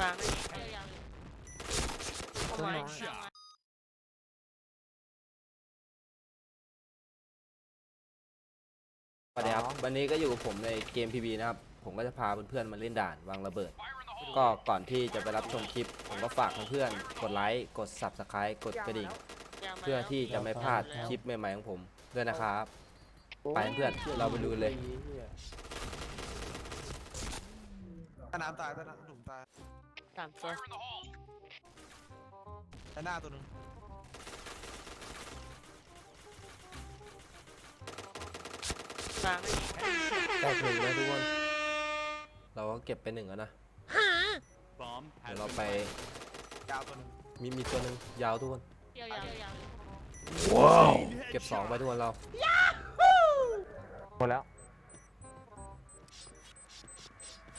กลางเจอยาวเลยเข้ามาเข้ามาสวัสดีครับวันนี้ก็อยู่กับผมในเกม PB นะครับ ผมก็จะพาเพื่อนๆมาเล่นด่านวางระเบิด ก็ก่อนที่จะไปรับชมคลิป ผมก็ฝากเพื่อนๆกดไลค์กด Subscribe กดกระดิ่งยาวมาเพื่อที่จะไม่พลาดคลิปใหม่ๆของผมด้วยนะครับ ไปเพื่อนเราไปดูเลยใต้น้ำตายใต้น้ำถุงตายามตัวใต้หน้าตัวหนึงกลางนี่แตกหนึ่งเลยทุกคน เราก็เก็บไปหนึ่งแล้วนะ Bomb เดี๋ย has วเรา been ไปยาวตัวหนึงมีมีตัวหนึ่งยาวทุกคนเจอยาวเจอยาวเลยเก็บสองไปทุกคนเรา หมดแล้ว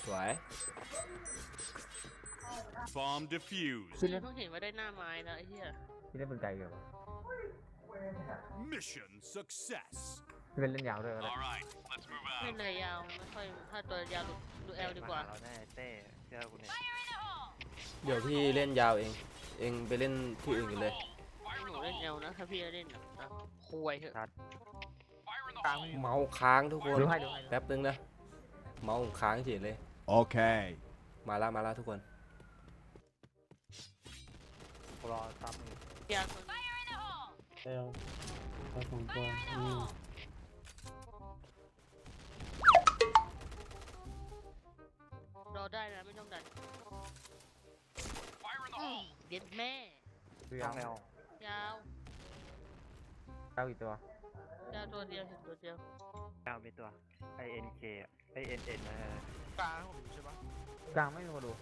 สวย Bomb defused. พี่เพิ่งเห็นว่าได้หน้าไม้แล้วไอ้เหี้ยพี่เล่นปืนไกลเกี่ยวกับ Mission success. พี่เป็นเล่นยาวด้วยก็ได้ All right, let's move เล่น out. เลยยาวไม่ค่อยถ้าตัวยาวดูดูแอลดีกว่า เราแน่เต้เชื่อกูเนี่ยเดี๋ยวพี่เล่นยาวเอง เองไปเล่นที่อื่นกันเลย หนูเล่นแอลนะถ้าพี่จะเล่นนะอะคุยเถอะกลางไม่มีเมาส์ค้างทุกคน ดูให้ดูให้ แป๊บนึงนะ เมาส์ผมค้างเฉยเลย Okay. มาแล้วมาแล้วทุกคนกู รอซับมึงยาวคนเอลพอสมควรอืมรอได้นะไม่ต้องดันอืมเด็ดแม่ ดูยาวแมวยาวเก้ากี่ตัวยาวตัวเดียวเห็นตัวเดียวแมวมีตัวไอเอ็นเคไอเอ็นเอ็นนะกลางผมอยู่ใช่ปะกลางไม่มีคนดู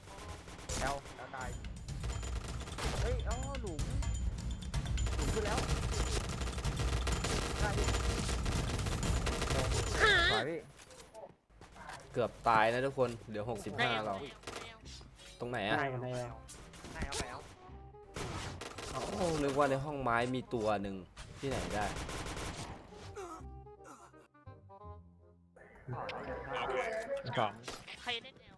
เอลแล้วตายเฮ้ยเอ้าหลุมหลุมขึ้นแล้วได้พี่สวยพี่เกือบตายนะทุกคนเหลือได้แอล65 เราได้แอลได้แอลตรงไหนอะให้มันให้เอาให้เอาไปเอาอ๋อนึกว่าในห้องไม้มีตัวหนึ่งที่ไหนได้ สองใครเล่นแอล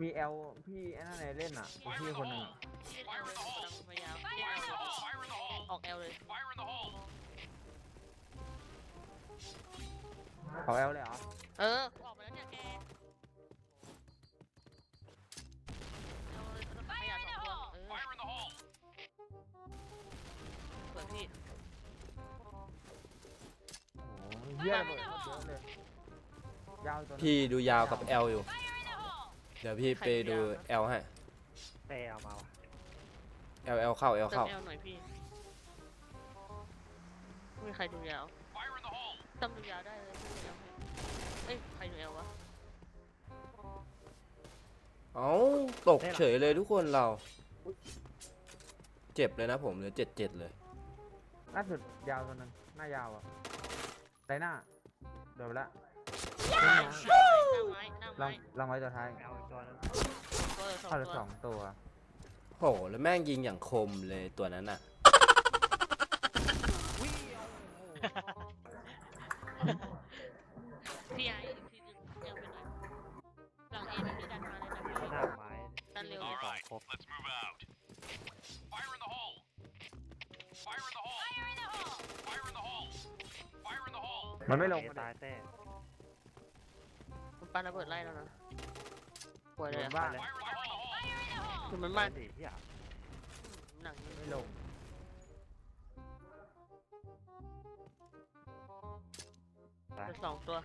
มีเอลพี่ไอ้นั่นไหนเล่นอะพี่คนหนึงอะ เล่นแอลเลยกำลังพยายามเล่นแอลเลยออกแอลเลยขอเอลเลยเหรอเออออกไปแล้วเนี่ยแกเอาเลยต้องขยะสองตัวเออเปิดพี่โอ้ยเยี่ยระเบิดเยอะเลยยาวตัวหนึ่งพี่ดูยาวกับ L อยู่เดี๋ยวพี่ไปดู L ให้ เต้เอามาว่ะ L L เข้า L เติมเข้า แอลหน่อยพี่ไม่มีใครดูยาวตั้มดูยาวได้เลยไม่ดูยาวให้เอ้ยใครดูแอลวะเอ้าตกเฉยเลยทุกคนเรา เจ็บเลยนะผมเหลือเจ็ดเจ็ดเลย ล่าสุดยาวตัวหนึงหน้ายาวอะไรหน้าโดนไปละหน้าไม้หน้าลอไม้งลองไว้ตัวท้ายแมวอีกตัวนึงตัวสองเข้าเหลือตัวสองตัว โหแล้วแม่งยิงอย่างคมเลยตัวนั้นอะพี่ไอ้อีกทีหนึงยังไปหน่อยหลังเอ็นพี่ดันมาเลยนะพี่หน้าไม้ดันเร็ว All เลย right, let's move out. Fire in the hole. Fire in the hole. Fire in the hole. Fire in the hole. Fire in the hole. มันไม่ลงเต้มาตายเต้มันปาระเบิดไล่แล้วนะป่วยโดเลยนอะ บ้าน Fire in the hole. คือมันมันดิเฮียหนังมันไม่ลงเป็นสองตัว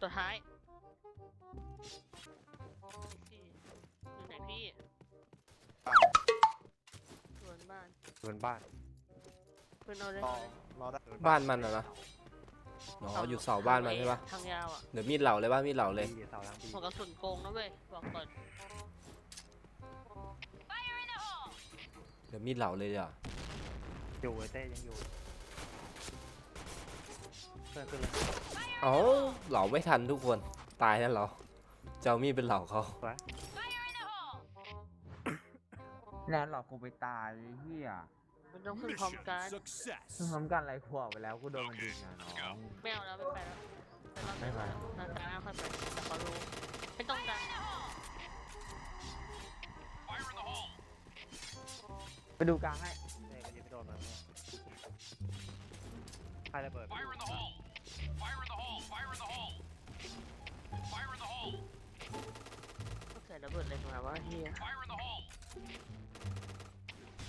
ตัวท้ายพี่อยู่ไหนพี่กลางสวนบ้านบนบ้านเพื่อนเอาเลยรอรอได้บ้านมันอะนะอ๋ออยู่เสาบ้านมันใช่ปะทางยาวอะ เดี๋ยวมีดเหล่าเลยป่ะมีดเหล่าเลยบีเสาหลังบีหัวกระสุนโกงนะเว้ยบอกก่อน เดี๋ยวมีดเหล่าเลยเดี๋ยวอยู่ไอเต้ยังอยู่เพื่อนขึ้นเลยเอ้าเหล่าไม่ทันทุกคน ตายแล้วเหรอเจ้ามีดเป็นเหล่าเขาแนนหลอกกูไปตายไอ้เฮียมันต้องขึ้นพร้อม Mission กัน success. ซึ่งทำกันอะไรขวบไปแล้วกูโดนมันยิงอะน้อง ไม่เอาแล้วไม่ไปแล้วแต่เราไม่ไปเราตาหน้าค่อยไปแต่เขารู้ไม่ต้องดัน ดูกลางให้เต้ก็ยิงไม่โดนมันใครระเบิด Fire in the hole! Fire in the hole! Fire in the hole! Fire in the hole! ก็เกิดระเบิดอะไรมาวะเฮีย Fire in the hole!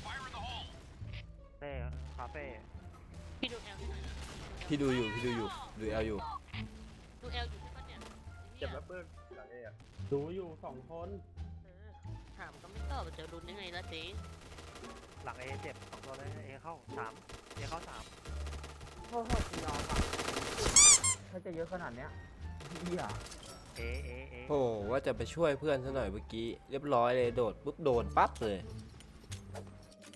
Fire in the hole! เต้คาเฟ่พี่ดูแอลที่ไหนอยนะพี่ดูอยู่พี่ดูอยู่ดูเอลอยู่ดูแอลอยู่ที่ปะเนี่ยไอ้เหี้เจ็บยแล้วเปิ้ลหลังเออะดูอยู่สองคน เออถามก็ไม่ตอบจะรุนยังไงล่ะเจ๊ หลังเอเจ็บสองตัวเลยเอเข้าสามเอเข้าสามโอ้โหกูยอมอะถ้าจะเยอะขนาดเนี้ยเฮียเอเอเอโอ้ว่าจะไปช่วยเพื่อนซะหน่อยเมื่อกี้ เรียบร้อยเลยโดดปุ๊บโดนปั๊บเลย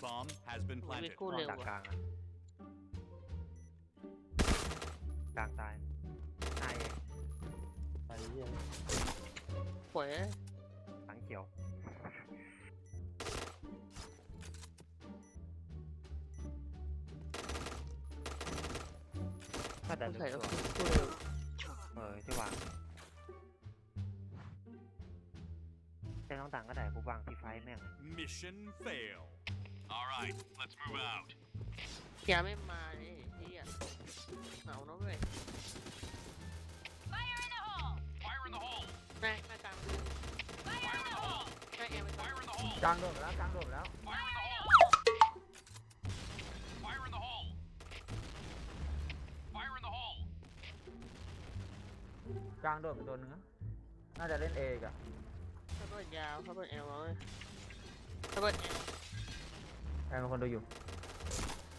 Bomb has been ไม่ planted. กู้เร็วดักกอะลางอะกลางตายนายเอไปเยี่ยมป่วยหลังเขียว ดันใส่ลึแล้วกตัวกู้เร็วเออที่วางจะต้องต่างก็ได้กูวางที่ไฟแม่ง Mission fail. All right, let's move out. ยาไม่มาเลยเฮียเหงาเนอะเว้ย Fire in the hole! Fire in the hole! หน้าหน้ากลาง Fire in the hole! หน้าแอลไปก่อน Fire in the hole! กลางโดดไปแล้วกลางโดดไปแล้ว Fire in the กลางโดดไปตัวหนึงนะน่าจะเล่นเอกอะเขาเปิดยาวเขาเปิดแอลเอาเว้ยเขาเปิดแอลแอลเป็นคนดูอยู่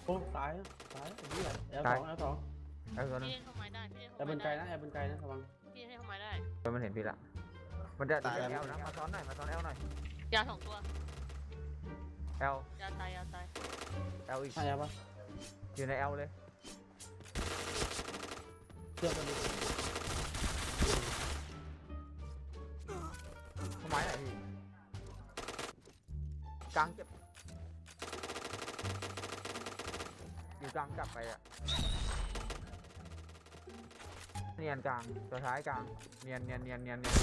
โอ้ตายตายไอ้เหี้ยแอลตาสยองแอลสองแอลตัวหนึงพี่เล่นเข้าไม้ได้พี่เล่นแอเข้าลบไม้นไกลได้นะแอลบนไกลนะระวังพี่เล่นเข้าไม้ได้เออมันเห็นพี่ละ มันจะติดแอลนะมาซ้อนหน่อยมาซ้อนแอลหน่อยยาสองตัวแอลยาตายยาตายแอลอีกใช่ปะอยู่ในแอลเลยเชื่อมกันดิ ไมไหนพี่กลางเจ็บอยู่กลางกลับไปอะเนียนกลางตัวท้ายกลางเนียนเนียนเนียนเนียนเนียน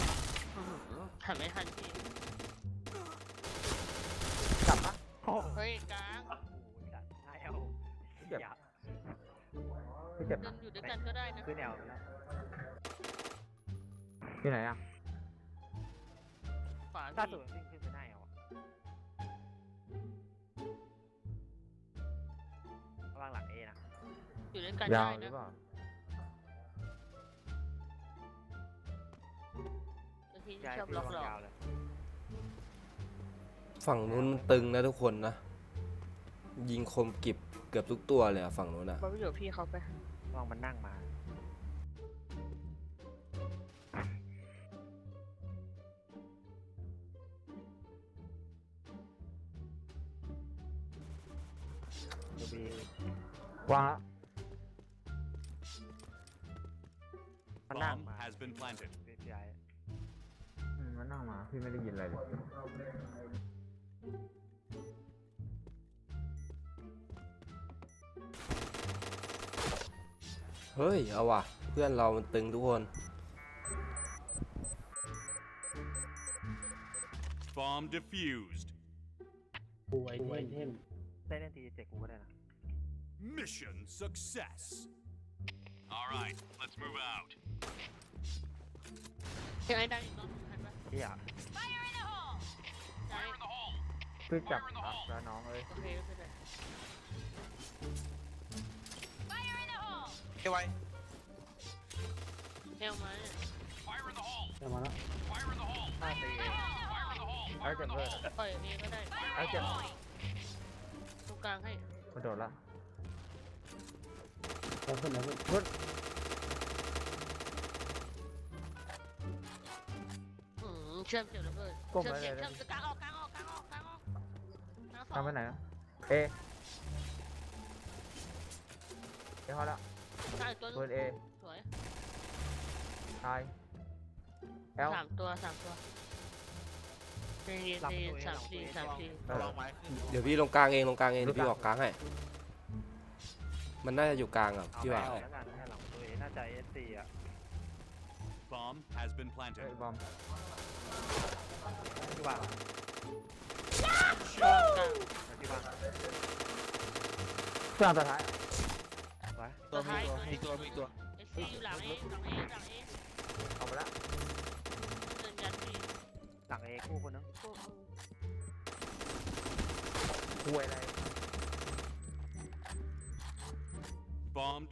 อื้อหือหันไม่ทันพี่กลับปะเฮ้ยกลางโอ้โหจัดหน้าเอลเจ็บอย่าพี่เจ็บเดินะนอยู่ด้วยกันก็ได้นะขึ้นแอลไปแล้วอยู่ไหนอะขวา ถ้าพี่สุดวิ่งขึ้นไปหน้าเอลอะระวังหลังเอนะอยู่ด้วยกันยาได้วหรือนะเปล่าบางทีย้ายชอบพี่ล็อกวางหลอกยาวเลยฝั่งนู้นมันตึงนะทุกคนนะ ยิงคมกริบเกือบทุกตัวเลยอะฝั่งนู้นอะบอลไปอยู่กับพี่เขาไป ระวังมันนั่งมา ดูบีวางละมันนั่ง Bomb มา has been planted. พี่ไอ้อืมมันนั่งมา พี่ไม่ได้ยินอะไรเลยเฮ้ย เอาว่ะ เพื่อนเรามันตึงทุกคน Bomb defused. ปูไอเทมเทมได้เล่นทีเจ็ดกูก็ได้นะ Mission success. All right, let's move out. เฮ้ยไอ้ดังอีกรอบทันปะที่อะได้ Fire in the hole. พี่จับอัพแล้วน้องเอ้ย โอเคไม่เป็นไรเอไว้แอลมาเนี่ย Fire in the hole. เดี๋ยวมาแล้ว Fire in the hole. ห้าตี Fire in the hole. ไอ้ Fire เจ็ in บ the เลย hole. ปล่อยเองก็ได้ไอ้เจ็บตรงกลางให้ กระโดดละ แล้วขึ้นแล้วขึ้นอืมเชื่อมเชื่อมระเบิดก้มเชื่อไปเลเชื่อยมเชื่อมกลางออกกลางออกกลางออกกลางออกกลางสอทำไปไหนอะเอเอพอละกลางอีกตัวหนึเปิดงเอสวยตายแอลสามตัวสามตัวใจเย็นใจเย็นสามสี่สามสี่เองไม้ขึ้นเดี๋ยวพี่ลงกลางเองลงกลางเองเดี๋ยวพี่ออกกลางให้ มันน่าจะอยู่กลางอะเอาพี่ไปว่าเอาแล้วกันให้หลังตัวเองน่าจะเอสซีอะ Bomb has been เฮ้ย planted. บอมที่วางกลางที่วางเครื่องสุดท้ายไว้ตัวมีตัวมีตัวมีตัวเอสซีอยู่หลังเอหลังเอหลังเอเอาไปละเดินยันพี่หลังเอคู่คนนึงโอ้โหคุยอะไร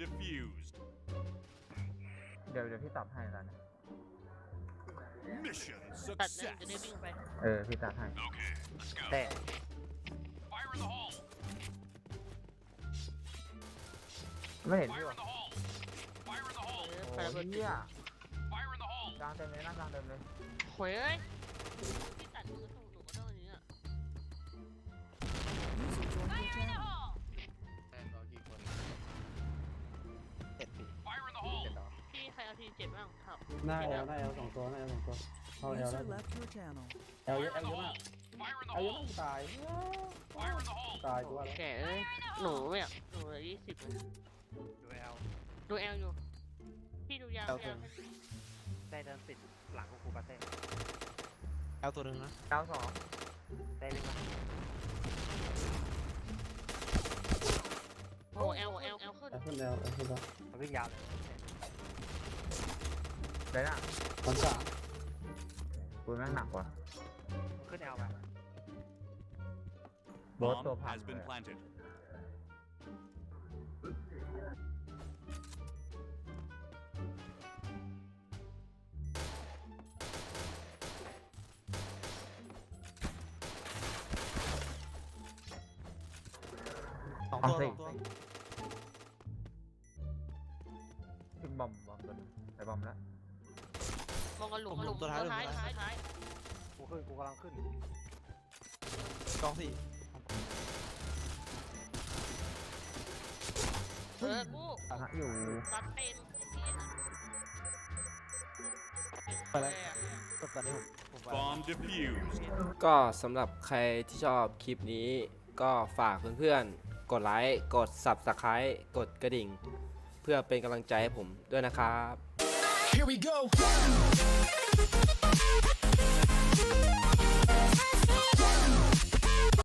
defused. เดี๋ยวเดี๋ยวพี่ตัดให้แล้วนะ Mission ตัดนั่นจะได้ success. วิ่งไปเออพี่ตัดให้ Okay, let's go. แต่ Fire in the hole. ไม่เห็นพี่ Fire หรอ in the hole. Fire in the เอ hole. อโอ้ไประเบิดเหี้ย Fire in the hole. กลางเต็มเลยนะกลางเต็มเลยหวยเอ้ยพี่ตัดมือส่ง หน้าแอลหน้าแอลสองตัวหน้าแอลสองตัวเข้าแอลแล้ว User left your channel. แอลเยอะแอลเยอะมาก Fire in แอ the ลเยอะ hole. มากตาย Fire in the hole. ตายกูว่าแล้วแก่เอ้ยหนูไม่อยากหนูเหลือยี่สิบเลยดูเอลดูแอลอยู่ พี่ดูยาวแอลได้เดินติดหลังกูคูปาเต้เอาตัวหนึ่งนะเก้าสองได้วิ่งมาโอ้แอลแอลแอลขึ้น แอลขึ้นแอลแอลขึ้นแล้วเขาวิ่งยาวเลย เลยน่ะตอนสามปืนแม่งหนักว่ะขึ้นเอลไปโบสตัว Bomb พัง has เล been ย planted. สองเอาตัวสิสองตัวขึ้นบอมบอมตัวนึงไปบอมแล้ว มองกันหลุมกันหลุมตัวท้ายท้ายท้ายกูขึ้นกูกำลังขึ้นกองสี่เออกูอะฮะอยู่ตัดเต็มไปแล้วกดตอนนี้ผมผมไป Bomb defused. ก็สำหรับใครที่ชอบคลิปนี้ ก็ฝากเพื่อนๆ กดไลค์ กด Subscribe กดกระดิ่ง เพื่อเป็นกำลังใจให้ผมด้วยนะครับ Here we go. Yeah.